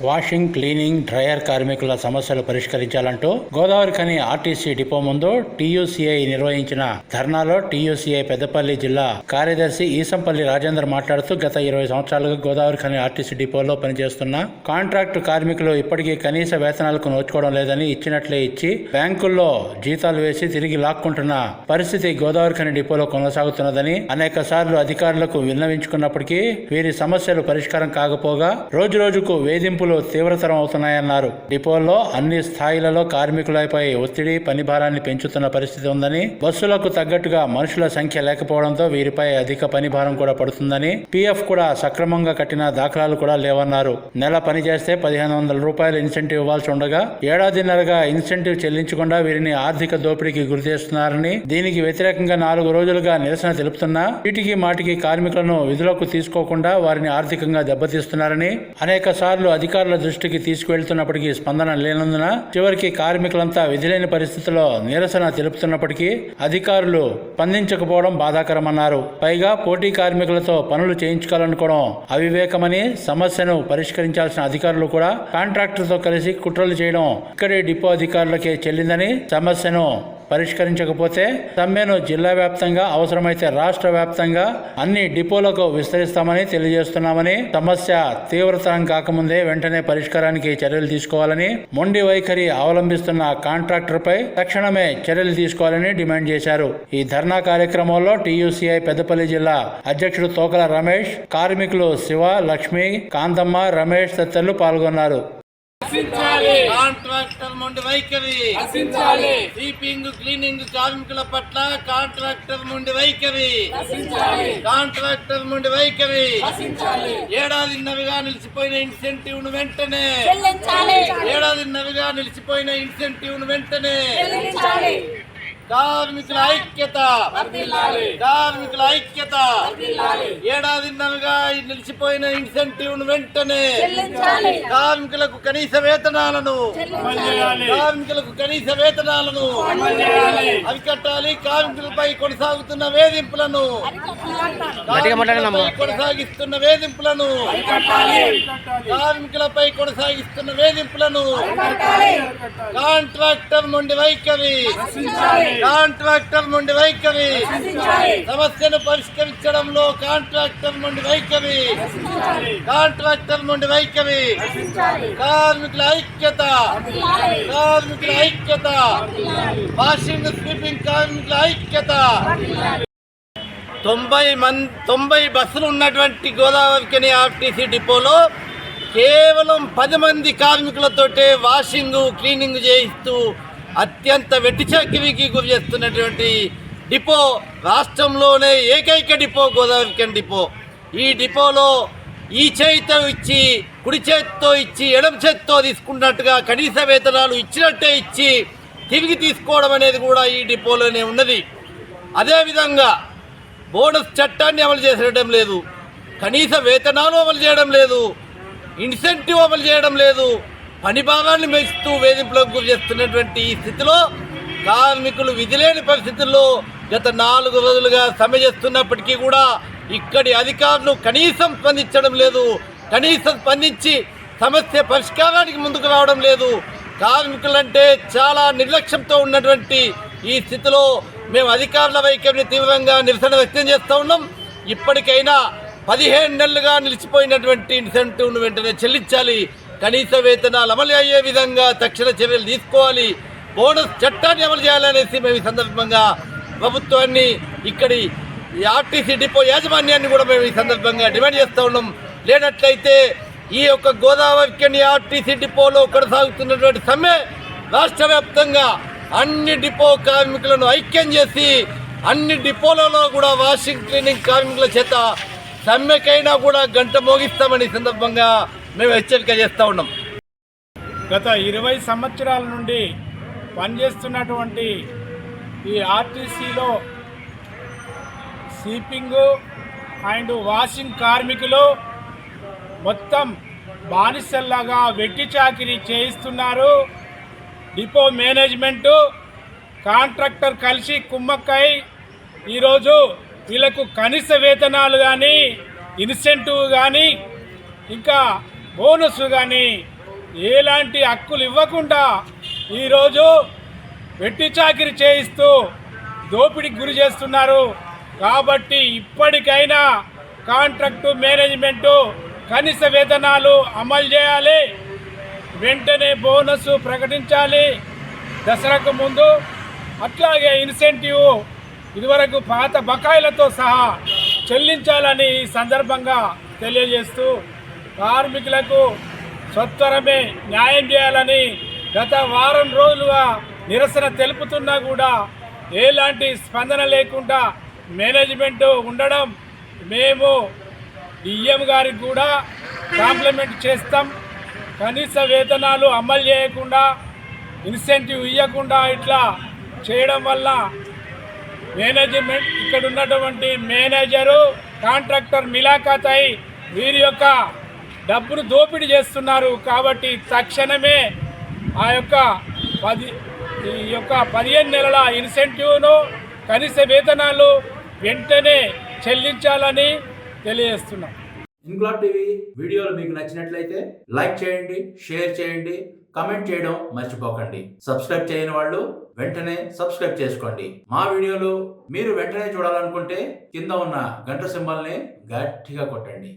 Washing cleaning dryer కార్మికుల సమస్యలు పరిష్కరించాలంటూ గోదావరి ఖని ఆర్టీసీ డిపో ముందు టీయూసీఐ నిర్వహించిన ధర్నాలో టీయూసీఐ పెద్దపల్లి జిల్లా కార్యదర్శి ఈసంపల్లి రాజేందర్ మాట్లాడుతూ గత ఇరవై సంవత్సరాలుగా గోదావరి ఖని ఆర్టీసీ డిపోలో పనిచేస్తున్న కాంట్రాక్టు కార్మికులు ఇప్పటికీ కనీస వేతనాలకు నోచుకోవడం లేదని ఇచ్చినట్లే ఇచ్చి బ్యాంకుల్లో జీతాలు వేసి తిరిగి లాక్కుంటున్న పరిస్థితి గోదావరి ఖని డిపోలో కొనసాగుతున్నదని అనేక సార్లు అధికారులకు విన్నవించుకున్నప్పటికీ వీరి సమస్యలు పరిష్కారం కాకపోగా రోజు రోజుకు వేధింపులు తీవ్రతరం అవుతున్నాయన్నారు. డిపోల్లో అన్ని స్థాయిలలో కార్మికులపై ఒత్తిడి పని భారాన్ని పెంచుతున్న పరిస్థితి ఉందని బస్సులకు తగ్గట్టుగా మనుషుల సంఖ్య లేకపోవడంతో వీరిపై అధిక పని భారం కూడా పడుతుందని పీఎఫ్ కూడా సక్రమంగా కట్టిన దాఖలాలు కూడా లేవన్నారు. నెల పని చేస్తే పదిహేను వందల రూపాయలు ఇన్సెంటివ్ ఇవ్వాల్సి ఉండగా ఏడాదిన్నరగా ఇన్సెంటివ్ చెల్లించకుండా వీరిని ఆర్థిక దోపిడీకి గురి చేస్తున్నారని దీనికి వ్యతిరేకంగా నాలుగు రోజులుగా నిరసన తెలుపుతున్నా వీటికి మాటికి కార్మికులను విధులకు తీసుకోకుండా వారిని ఆర్థికంగా దెబ్బతీస్తున్నారని అనేక సార్లు అధికారుల దృష్టికి తీసుకువెళ్తున్నప్పటికీ స్పందన లేనందున చివరికి కార్మికులంతా విధిలేని పరిస్థితుల్లో నిరసన తెలుపుతున్నప్పటికీ అధికారులు స్పందించకపోవడం బాధాకరమన్నారు. పైగా పోటీ కార్మికులతో పనులు చేయించుకోవాలనుకోవడం అవివేకమని సమస్యను పరిష్కరించాల్సిన అధికారులు కూడా కాంట్రాక్టర్తో కలిసి కుట్రలు చేయడం ఇక్కడే డిపో అధికారులకే చెల్లిందని సమస్యను పరిష్కరించకపోతే సమ్మెను జిల్లా వ్యాప్తంగా అవసరమైతే రాష్ట్ర వ్యాప్తంగా అన్ని డిపోలకు విస్తరిస్తామని తెలియజేస్తున్నామని సమస్య తీవ్రతరం కాకముందే వెంటనే పరిష్కారానికి చర్యలు తీసుకోవాలని మొండి వైఖరి అవలంబిస్తున్న కాంట్రాక్టర్పై తక్షణమే చర్యలు తీసుకోవాలని డిమాండ్ చేశారు. ఈ ధర్నా కార్యక్రమంలో టీయూసీఐ పెద్దపల్లి జిల్లా అధ్యక్షుడు తోకల రమేష్ కార్మికులు శివ లక్ష్మి కాంతమ్మ రమేష్ తదితరులు పాల్గొన్నారు. కాంట్రాక్టర్ మొండి వైఖరి. స్వీపింగ్ క్లీనింగ్ కార్మికుల పట్ల కాంట్రాక్టర్ మొండి వైఖరి. కాంట్రాక్టర్ మొండి వైఖరి. ఏడాదిన్నరగా నిలిచిపోయిన ఇన్సెంటివ్ను వెంటనే ఏడాదిన్నరగా నిలిచిపోయిన ఇన్సెంటివ్ను వెంటనే కార్మికుల ఐక్యత. కార్మికుల ఐక్యత. ఏడాదిన్నరగా నిలిచిపోయిన ఇన్సెంటివ్ను వెంటనే చెల్లించాలి. కార్మికులకు కనీస వేతనాలను. కార్మికులకు కనీస వేతనాలను. అరికట్టాలి కార్మికులపై కొనసాగుతున్న వేధింపులను. కొనసాగిస్తున్న వేధింపులను. కార్మికులపై కొనసాగిస్తున్న వేధింపులను. కాంట్రాక్టర్ మొండి వైఖరి. కాంట్రాక్టర్ మొండి వైఖరి. సమస్యను పరిష్కరించడంలో కాంట్రాక్టర్ మొండి వైఖరి. కాంట్రాక్టర్ మొండి వైఖరి. కార్మికుల ఐక్యత. కార్మికుల ఐక్యత. వాషింగ్ స్వీపింగ్ కార్మికుల ఐక్యత. తొంభై మంది తొంభై బస్సులు ఉన్నటువంటి గోదావరికని ఆర్టీసీ డిపోలో కేవలం పది మంది కార్మికులతోటే వాషింగ్ క్లీనింగ్ చేయిస్తూ అత్యంత వెట్టిచాకిరికి గురి చేస్తున్నటువంటి డిపో రాష్ట్రంలోనే ఏకైక డిపో గోదావరికని డిపో. ఈ డిపోలో ఈ చేతితో ఇచ్చి కుడి చేతితో ఇచ్చి ఎడమ చేతితో తీసుకున్నట్టుగా కనీస వేతనాలు ఇచ్చినట్టే ఇచ్చి తిరిగి తీసుకోవడం అనేది కూడా ఈ డిపోలోనే ఉన్నది. అదేవిధంగా బోనస్ చట్టాన్ని అమలు చేసేయడం లేదు. కనీస వేతనాలు అమలు చేయడం లేదు. ఇన్సెంటివ్ అమలు చేయడం లేదు. పని భాగాన్ని మెచ్చుతూ వేధింపులకు గురి చేస్తున్నటువంటి ఈ స్థితిలో కార్మికులు విధిలేని పరిస్థితుల్లో గత నాలుగు రోజులుగా సమ్మె చేస్తున్నప్పటికీ కూడా ఇక్కడి అధికారులు కనీసం స్పందించడం లేదు. కనీసం స్పందించి సమస్య పరిష్కారానికి ముందుకు రావడం లేదు. కార్మికులంటే చాలా నిర్లక్ష్యంతో ఉన్నటువంటి ఈ స్థితిలో మేము అధికారుల వైఖరిని తీవ్రంగా నిరసన వ్యక్తం చేస్తూ ఉన్నాం. ఇప్పటికైనా పదిహేను నెలలుగా నిలిచిపోయినటువంటి ఇన్సెంటివ్ను వెంటనే చెల్లించాలి. కనీస వేతనాలు అమలు అయ్యే విధంగా తక్షణ చర్యలు తీసుకోవాలి. బోనస్ చట్టాన్ని అమలు చేయాలనేసి మేము ఈ సందర్భంగా ప్రభుత్వాన్ని ఇక్కడి ఈ ఆర్టీసీ డిపో యాజమాన్యాన్ని కూడా మేము ఈ సందర్భంగా డిమాండ్ చేస్తూ ఉన్నాం. లేనట్లయితే ఈ యొక్క గోదావరి ఆర్టీసీ డిపోలో కొనసాగుతున్నటువంటి సమ్మె రాష్ట్ర వ్యాప్తంగా అన్ని డిపో కార్మికులను ఐక్యం చేసి అన్ని డిపోలలో కూడా వాషింగ్ క్లీనింగ్ కార్మికుల చేత సమ్మెకైనా కూడా గంట మోగిస్తామని సందర్భంగా మేము హెచ్చరిక చేస్తూ ఉన్నాం. గత ఇరవై సంవత్సరాల నుండి పనిచేస్తున్నటువంటి ఈ ఆర్టీసీలో స్వీపింగ్ అండ్ వాషింగ్ కార్మికులు మొత్తం బానిసల్లాగా వెట్టి చాకిరీ చేయిస్తున్నారు. డిపో మేనేజ్మెంటు కాంట్రాక్టర్ కలిసి కుమ్మక్కై ఈరోజు వీళ్ళకు కనీస వేతనాలు కానీ ఇన్సెంటివ్ కానీ ఇంకా బోనస్ కానీ ఎలాంటి హక్కులు ఇవ్వకుండా ఈరోజు వెట్టి చాకిరి చేయిస్తూ దోపిడీకి గురి చేస్తున్నారు. కాబట్టి ఇప్పటికైనా కాంట్రాక్టు మేనేజ్మెంటు కనీస వేతనాలు అమలు చేయాలి. వెంటనే బోనస్ ప్రకటించాలి. దసరాకు ముందు అట్లాగే ఇన్సెంటివ్ ఇదివరకు పాత బకాయిలతో సహా చెల్లించాలని ఈ సందర్భంగా తెలియజేస్తూ కార్మికులకు సత్వరమే న్యాయం చేయాలని గత వారం రోజులుగా నిరసన తెలుపుతున్నా కూడా ఎలాంటి స్పందన లేకుండా మేనేజ్మెంట్ ఉండడం మేము డిఎం గారికి కూడా కాంప్లిమెంట్ చేస్తాం. కనీస వేతనాలు అమలు చేయకుండా ఇన్సెంటివ్ ఇవ్వకుండా ఇట్లా చేయడం వల్ల మేనేజ్మెంట్ ఇక్కడ ఉన్నటువంటి మేనేజరు కాంట్రాక్టర్ మిలాఖాత్ అయి వీరి యొక్క డబ్బును దోపిడీ చేస్తున్నారు కాబట్టి తక్షణమే ఆ యొక్క పది ఈ యొక్క పదిహేను నెలల ఇన్సెంటివ్ను కనీస వేతనాలు వెంటనే చెల్లించాలని తెలియజేస్తున్నాం. ఇన్క్లాబ్ టీవీ వీడియోలు మీకు నచ్చినట్లయితే లైక్ చేయండి షేర్ చేయండి కమెంట్ చేయడం మర్చిపోకండి. సబ్స్క్రైబ్ చేయని వాళ్ళు వెంటనే సబ్స్క్రైబ్ చేసుకోండి. మా వీడియోలు మీరు వెంటనే చూడాలనుకుంటే కింద ఉన్న గంట సింబల్ని గట్టిగా కొట్టండి.